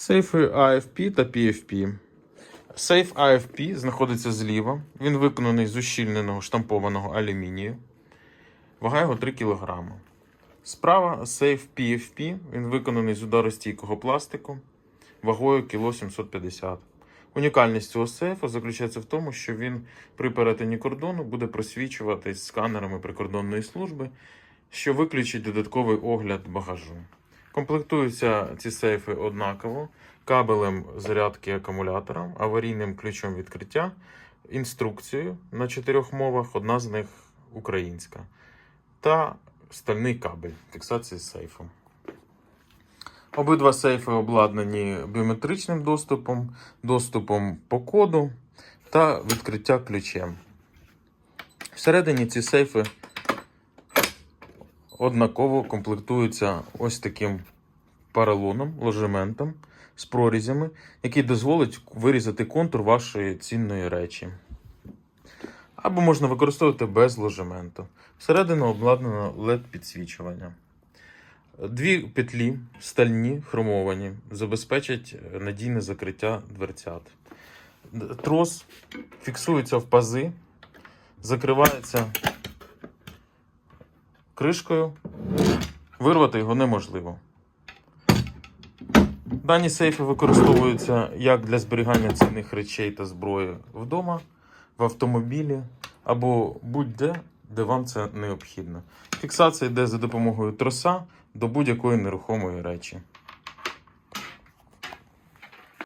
Сейфи AFP та PFP. Сейф AFP знаходиться зліва. Він виконаний з ущільненого штампованого алюмінію. Вага його 3 кг. Справа сейф PFP. Він виконаний з ударостійкого пластику вагою кіло 750 Унікальність цього сейфу заключається в тому, що він при перетині кордону буде просвічуватись сканерами прикордонної служби, що виключить додатковий огляд багажу. Комплектуються ці сейфи однаково кабелем зарядки акумулятора, аварійним ключом відкриття, інструкцією на чотирьох мовах, одна з них українська, та стальний кабель фіксації сейфу. Обидва сейфи обладнані біометричним доступом, доступом по коду та відкриття ключем. Всередині ці сейфи однаково комплектуються ось таким паралоном, ложементом з прорізями, який дозволить вирізати контур вашої цінної речі. Або можна використовувати без ложементу. Всередину обладнано LED-підсвічування. Дві петлі стальні, хромовані, забезпечать надійне закриття дверцят. Трос фіксується в пази, закривається кришкою. Вирвати його неможливо. Дані сейфи використовуються як для зберігання цінних речей та зброї вдома, в автомобілі або будь-де, де вам це необхідно. Фіксація йде за допомогою троса до будь-якої нерухомої речі.